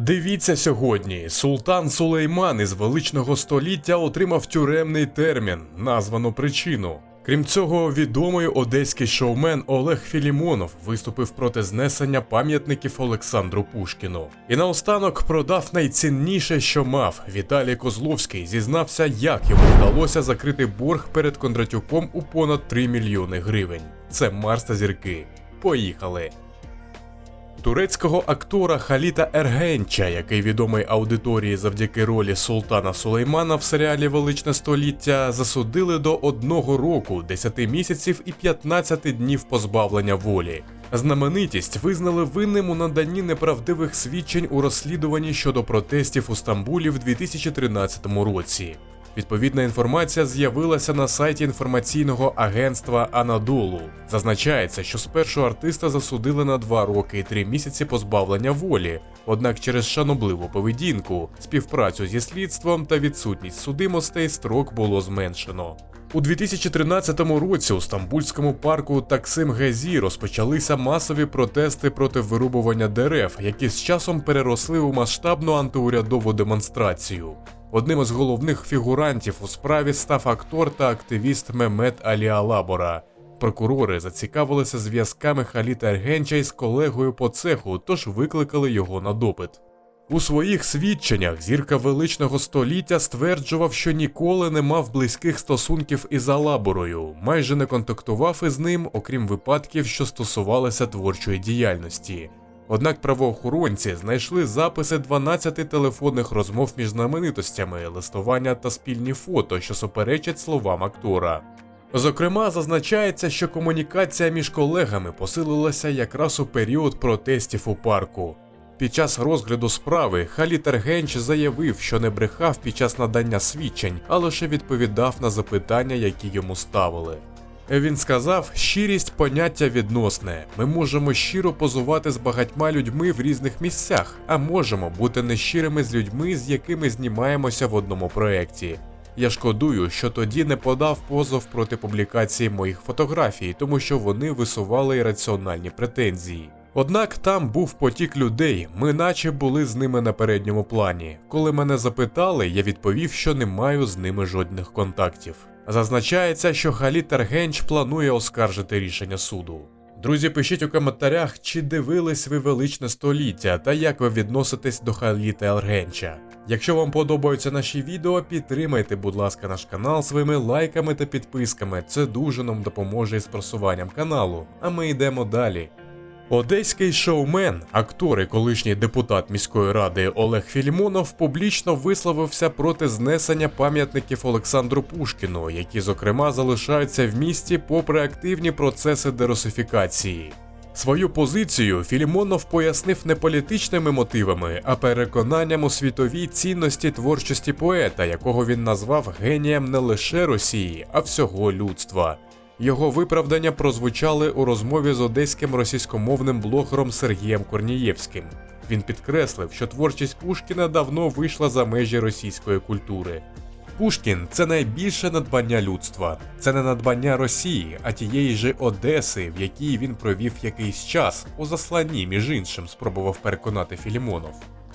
Дивіться сьогодні, султан Сулейман із величного століття отримав тюремний термін, названу причину. Крім цього, відомий одеський шоумен Олег Філімонов виступив проти знесення пам'ятників Олександру Пушкіну. І наостанок продав найцінніше, що мав. Віталій Козловський зізнався, як йому вдалося закрити борг перед Кондратюком у понад 3 мільйони гривень. Це Марс та зірки. Поїхали! Турецького актора Халіта Ергенча, який відомий аудиторії завдяки ролі Султана Сулеймана в серіалі Величне століття, засудили до одного року, 10 місяців і 15 днів позбавлення волі. Знаменитість визнали винним у наданні неправдивих свідчень у розслідуванні щодо протестів у Стамбулі в 2013 році. Відповідна інформація з'явилася на сайті інформаційного агентства Анадолу. Зазначається, що спершу артиста засудили на два роки і три місяці позбавлення волі, однак через шанобливу поведінку, співпрацю зі слідством та відсутність судимостей строк було зменшено. У 2013 році у стамбульському парку Таксим Гезі розпочалися масові протести проти вирубування дерев, які з часом переросли у масштабну антиурядову демонстрацію. Одним із головних фігурантів у справі став актор та активіст Мемет Алі Алабора. Прокурори зацікавилися зв'язками Халіта Ергенча із колегою по цеху, тож викликали його на допит. У своїх свідченнях зірка величного століття стверджував, що ніколи не мав близьких стосунків із Алаборою, майже не контактував із ним, окрім випадків, що стосувалися творчої діяльності. Однак правоохоронці знайшли записи 12 телефонних розмов між знаменитостями, листування та спільні фото, що суперечать словам актора. Зокрема, зазначається, що комунікація між колегами посилилася якраз у період протестів у парку. Під час розгляду справи Халіт Ергенч заявив, що не брехав під час надання свідчень, а лише відповідав на запитання, які йому ставили. Він сказав, щирість поняття відносне. Ми можемо щиро позувати з багатьма людьми в різних місцях, а можемо бути нещирими з людьми, з якими знімаємося в одному проєкті. Я шкодую, що тоді не подав позов проти публікації моїх фотографій, тому що вони висували ірраціональні претензії. Однак там був потік людей, ми наче були з ними на передньому плані. Коли мене запитали, я відповів, що не маю з ними жодних контактів. Зазначається, що Халіт Ергенч планує оскаржити рішення суду. Друзі, пишіть у коментарях, чи дивились ви величне століття та як ви відноситесь до Халіта Ергенча. Якщо вам подобаються наші відео, підтримайте, будь ласка, наш канал своїми лайками та підписками. Це дуже нам допоможе із просуванням каналу. А ми йдемо далі. Одеський шоумен, актор і колишній депутат міської ради Олег Філімонов публічно висловився проти знесення пам'ятників Олександру Пушкіну, які, зокрема, залишаються в місті попри активні процеси дерусифікації. Свою позицію Філімонов пояснив не політичними мотивами, а переконанням у світовій цінності творчості поета, якого він назвав генієм не лише Росії, а всього людства. Його виправдання прозвучали у розмові з одеським російськомовним блогером Сергієм Корнієвським. Він підкреслив, що творчість Пушкіна давно вийшла за межі російської культури. Пушкін це найбільше надбання людства, це не надбання Росії, а тієї ж Одеси, в якій він провів якийсь час, у засланні, між іншим, спробував переконати Філімонов.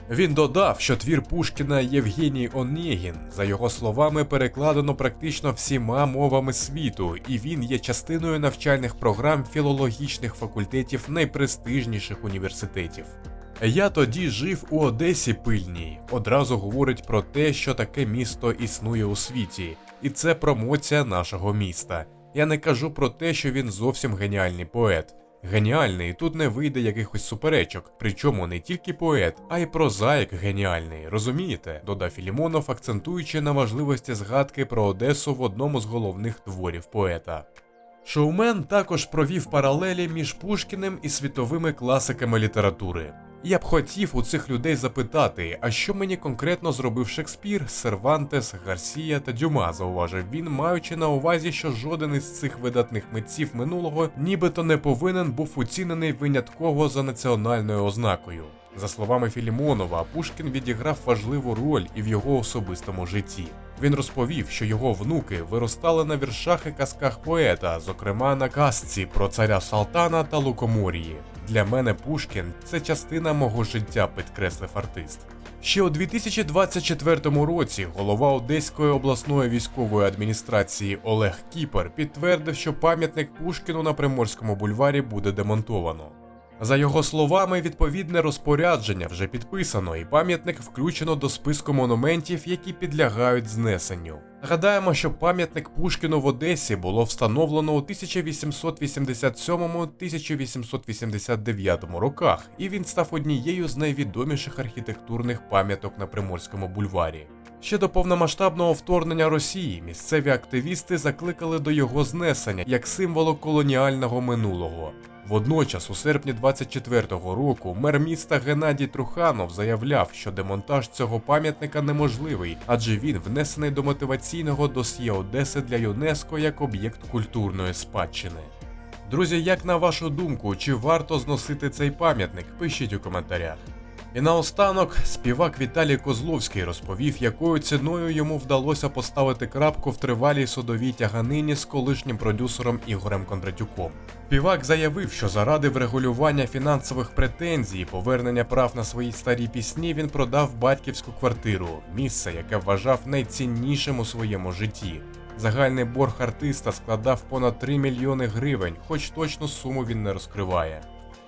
Він додав, що твір Пушкіна Євгеній Онєгін, за його словами, перекладено практично всіма мовами світу, і він є частиною навчальних програм філологічних факультетів найпрестижніших університетів. Я тоді жив у Одесі пильній, одразу говорить про те, що таке місто існує у світі, і це промоція нашого міста. Я не кажу про те, що він зовсім геніальний поет. Геніальний тут не вийде якихось суперечок, причому не тільки поет, а й прозаїк геніальний, розумієте? додав Філімонов, акцентуючи на важливості згадки про Одесу в одному з головних творів поета. Шоумен також провів паралелі між Пушкіним і світовими класиками літератури. Я б хотів у цих людей запитати, а що мені конкретно зробив Шекспір, Сервантес, Гарсія та Дюма, зауважив він, маючи на увазі, що жоден із цих видатних митців минулого нібито не повинен був оцінений винятково за національною ознакою. За словами Філімонова, Пушкін відіграв важливу роль і в його особистому житті. Він розповів, що його внуки виростали на віршах і казках поета, зокрема на казці про царя Салтана та Лукоморії. Для мене Пушкін це частина мого життя, підкреслив артист. Ще у 2024 році голова Одеської обласної військової адміністрації Олег Кіпер підтвердив, що пам'ятник Пушкіну на Приморському бульварі буде демонтовано. За його словами, відповідне розпорядження вже підписано, і пам'ятник включено до списку монументів, які підлягають знесенню. Нагадаємо, що пам'ятник Пушкіну в Одесі було встановлено у 1887-1889 роках, і він став однією з найвідоміших архітектурних пам'яток на Приморському бульварі. Ще до повномасштабного вторгнення Росії місцеві активісти закликали до його знесення як символу колоніального минулого. Водночас, у серпні 24-го року, мер міста Геннадій Труханов заявляв, що демонтаж цього пам'ятника неможливий, адже він внесений до мотиваційного досьє Одеси для ЮНЕСКО як об'єкт культурної спадщини. Друзі, як на вашу думку, чи варто зносити цей пам'ятник? Пишіть у коментарях. І наостанок співак Віталій Козловський розповів, якою ціною йому вдалося поставити крапку в тривалій судовій тяганині з колишнім продюсером Ігорем Кондратюком. Співак заявив, що заради врегулювання фінансових претензій і повернення прав на свої старі пісні він продав батьківську квартиру, місце, яке вважав найціннішим у своєму житті. Загальний борг артиста складав понад 3 мільйони гривень, хоч точну суму він не розкриває.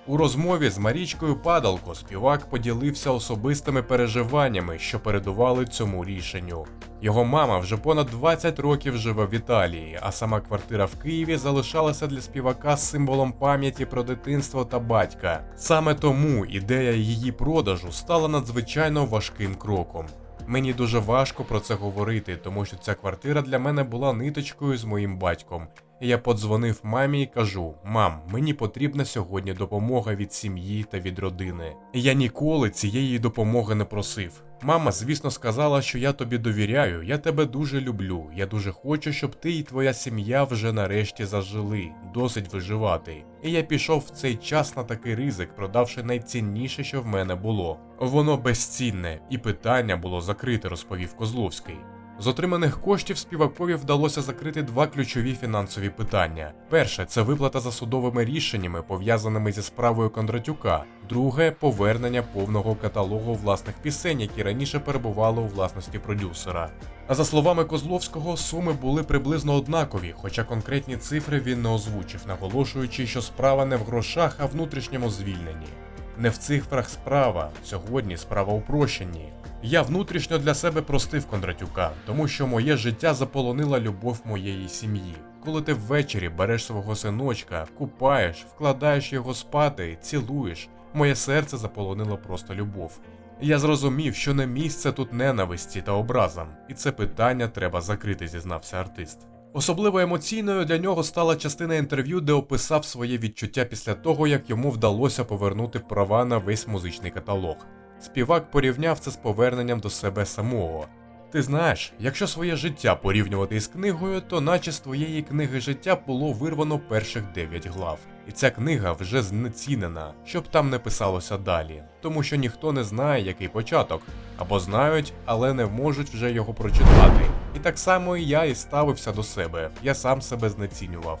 У розмові з Марічкою Падалко співак поділився особистими переживаннями, що передували цьому рішенню. Його мама вже понад 20 років живе в Італії, а сама квартира в Києві залишалася для співака символом пам'яті про дитинство та батька. Саме тому ідея її продажу стала надзвичайно важким кроком. Мені дуже важко про це говорити, тому що ця квартира для мене була ниточкою з моїм батьком. Я подзвонив мамі і кажу: мам, мені потрібна сьогодні допомога від сім'ї та від родини. Я ніколи цієї допомоги не просив. Мама, звісно, сказала, що я тобі довіряю, я тебе дуже люблю. Я дуже хочу, щоб ти і твоя сім'я вже нарешті зажили, досить виживати. І я пішов в цей час на такий ризик, продавши найцінніше, що в мене було. Воно безцінне, і питання було закрите, розповів Козловський. З отриманих коштів співакові вдалося закрити два ключові фінансові питання. Перше це виплата за судовими рішеннями, пов'язаними зі справою Кондратюка. Друге повернення повного каталогу власних пісень, які раніше перебували у власності продюсера. А за словами Козловського, суми були приблизно однакові, хоча конкретні цифри він не озвучив, наголошуючи, що справа не в грошах, а внутрішньому звільненні. Не в цифрах справа, сьогодні справа у прощенні. Я внутрішньо для себе простив Кондратюка, тому що моє життя заполонила любов моєї сім'ї. Коли ти ввечері береш свого синочка, купаєш, вкладаєш його спати, цілуєш, моє серце заполонило просто любов. Я зрозумів, що не місце тут ненависті та образам, і це питання треба закрити, зізнався артист. Особливо емоційною для нього стала частина інтерв'ю, де описав своє відчуття після того, як йому вдалося повернути права на весь музичний каталог. Співак порівняв це з поверненням до себе самого. Ти знаєш, якщо своє життя порівнювати із книгою, то наче з твоєї книги життя було вирвано перших 9 глав. І ця книга вже знецінена, щоб там не писалося далі, тому що ніхто не знає, який початок, або знають, але не можуть вже його прочитати. І так само і я і ставився до себе, я сам себе знецінював.